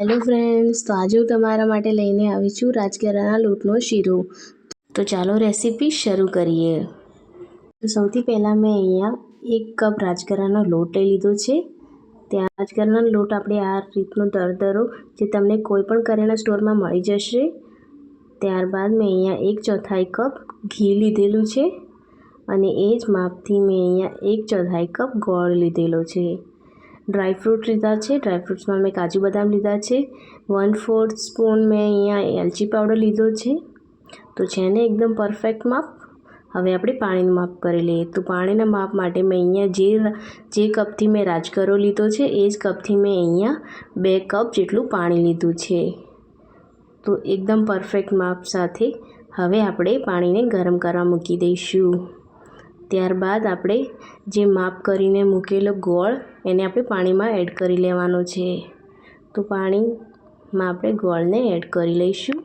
Hello friends, તો આજે હું તમારા માટે લઈને આવી છું રાજગરાના લોટનો શીરો. તો ચાલો રેસીપી શરૂ કરીએ. તો સૌથી પહેલાં મેં અહીંયા એક કપ રાજગરાનો લોટ લઈ લીધો છે. ત્યાં રાજગરાનો લોટ આપણે આ રીતનો દરદરો જે તમને કોઈ પણ કરિયાણા સ્ટોરમાં મળી જશે. ત્યારબાદ મેં અહીંયા એક ચોથાઈ કપ ઘી લીધેલું છે અને એ જ માપથી મેં અહીંયા એક ચોથાઈ કપ ગોળ લીધેલો છે. ડ્રાયફ્રૂટ લીધા છે. ડ્રાયફ્રૂટ્સમાં મેં કાજુ બદામ લીધા છે. વન ફોર્થ સ્પૂન મેં અહીંયા એલચી પાવડર લીધો છે. તો છે ને એકદમ પરફેક્ટ માપ, હવે આપણે પાણીનું માપ કરી લઈએ. તો પાણીના માપ માટે મેં અહીંયા જે જે કપથી મેં રાજગરો લીધો છે, એ જ કપથી મેં અહીંયા બે કપ જેટલું પાણી લીધું છે. તો એકદમ પરફેક્ટ માપ સાથે હવે આપણે પાણીને ગરમ કરવા મૂકી દઈશું. ત્યારબાદ આપણે જે માપ કરીને મૂકેલો ગોળ, એને આપણે પાણીમાં એડ કરી લેવાનો છે. તો પાણીમાં આપણે ગોળને એડ કરી લઈશું.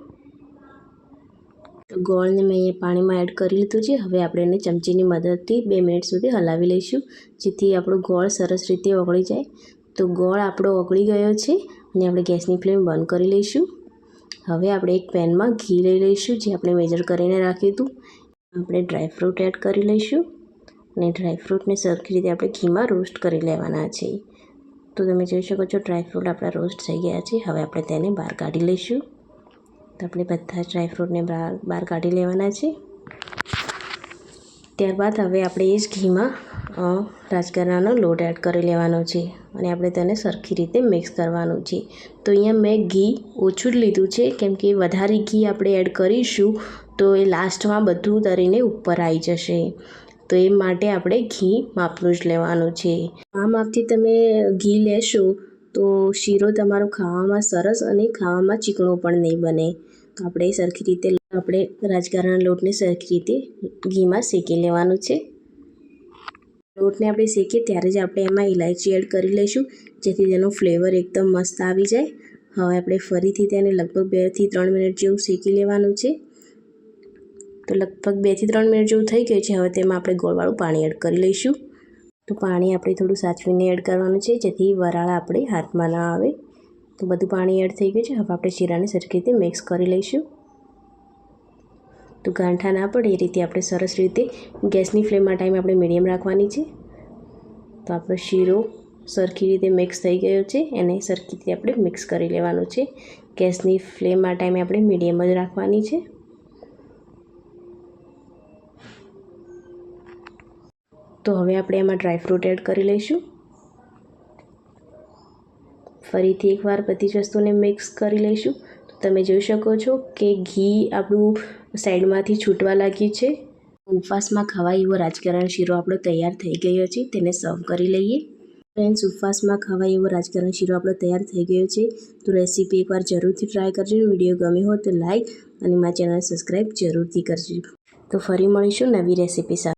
તો ગોળને મેં અહીંયા પાણીમાં એડ કરી લીધું છે. હવે આપણે એને ચમચીની મદદથી બે મિનિટ સુધી હલાવી લઈશું, જેથી આપણો ગોળ સરસ રીતે ઓગળી જાય. તો ગોળ આપણો ઓગળી ગયો છે અને આપણે ગેસની ફ્લેમ બંધ કરી લઈશું. હવે આપણે એક પેનમાં ઘી લઈ લઈશું, જે આપણે મેજર કરીને રાખ્યું હતું આપણે ડ્રાયફ્રૂટ એડ કરી લઈશું. અને ડ્રાયફ્રૂટને સરખી રીતે આપણે ઘીમાં રોસ્ટ કરી લેવાના છે. તો તમે જોઈ શકો છો ડ્રાયફ્રૂટ આપણા રોસ્ટ થઈ ગયા છે. હવે આપણે તેને બહાર કાઢી લઈશું. તો આપણે બધા જ ડ્રાયફ્રૂટને બહાર કાઢી લેવાના છે. ત્યારબાદ હવે આપણે એ જ ઘીમાં રાજગરાનો લોટ એડ કરી લેવાનો છે અને આપણે તેને સરખી રીતે મિક્સ કરવાનું છે. તો અહીંયા મેં ઘી ઓછું જ લીધું છે. કેમ કે વધારે ઘી આપણે એડ કરીશું તો એ લાસ્ટમાં બધું તરીને ઉપર આવી જશે. તો એ માટે આપણે ઘી માપનું જ લેવાનું છે. આ માપથી તમે ઘી લેશો તો શીરો તમારો ખાવામાં સરસ અને ખાવામાં ચીકણો પણ નહીં બને. તો આપણે સરખી રીતે આપણે રાજગરાના લોટને સરખી રીતે ઘીમાં શેકી લેવાનું છે. લોટને આપણે શેકીએ ત્યારે જ આપણે એમાં ઇલાયચી એડ કરી લઈશું, જેથી તેનો ફ્લેવર એકદમ મસ્ત આવી જાય. હવે આપણે ફરીથી તેને લગભગ બેથી ત્રણ મિનિટ જેવું શેકી લેવાનું છે. તો લગભગ બેથી ત્રણ મિનિટ જેવું થઈ ગયું છે. હવે તેમાં આપણે ગોળવાળું પાણી એડ કરી લઈશું. તો પાણી આપણે થોડું સાચવીને એડ કરવાનું છે, જેથી વરાળ આપણે હાથમાં ના આવે. તો બધું પાણી એડ થઈ ગયું છે. હવે આપણે શીરાને સરખી રીતે મિક્સ કરી લઈશું. તો ગાંઠા ના પડે એ રીતે આપણે સરસ રીતે ગેસની ફ્લેમમાં ટાઈમ આપણે મીડિયમ રાખવાની છે. તો આપણો શીરો સરખી રીતે મિક્સ થઈ ગયો છે. એને સરખી રીતે આપણે મિક્સ કરી લેવાનું છે. ગેસની ફ્લેમમાં ટાઈમે આપણે મીડિયમ જ રાખવાની છે. તો હવે આપણે એમાં ડ્રાયફ્રૂટ એડ કરી લઈશું. ફરીથી એકવાર બધી જ વસ્તુને મિક્સ કરી લઈશું. તો તમે જોઈ શકો છો કે ઘી આપણું સાઈડમાંથી છૂટવા લાગ્યું છે. ઉપવાસમાં ખવાય એવો રાજકારણ શીરો આપણો તૈયાર થઈ ગયો છે, તેને સર્વ કરી લઈએ. ફ્રેન્ડ્સ ઉપવાસમાં ખવાય એવો રાજકારણ શીરો આપણો તૈયાર થઈ ગયો છે. તો રેસીપી એકવાર જરૂરથી ટ્રાય કરજો. વીડિયો ગમ્યો હોય તો લાઈક અને મારી ચેનલ સબસ્ક્રાઈબ જરૂરથી કરજો. તો ફરી મળીશું નવી રેસીપી સાથે.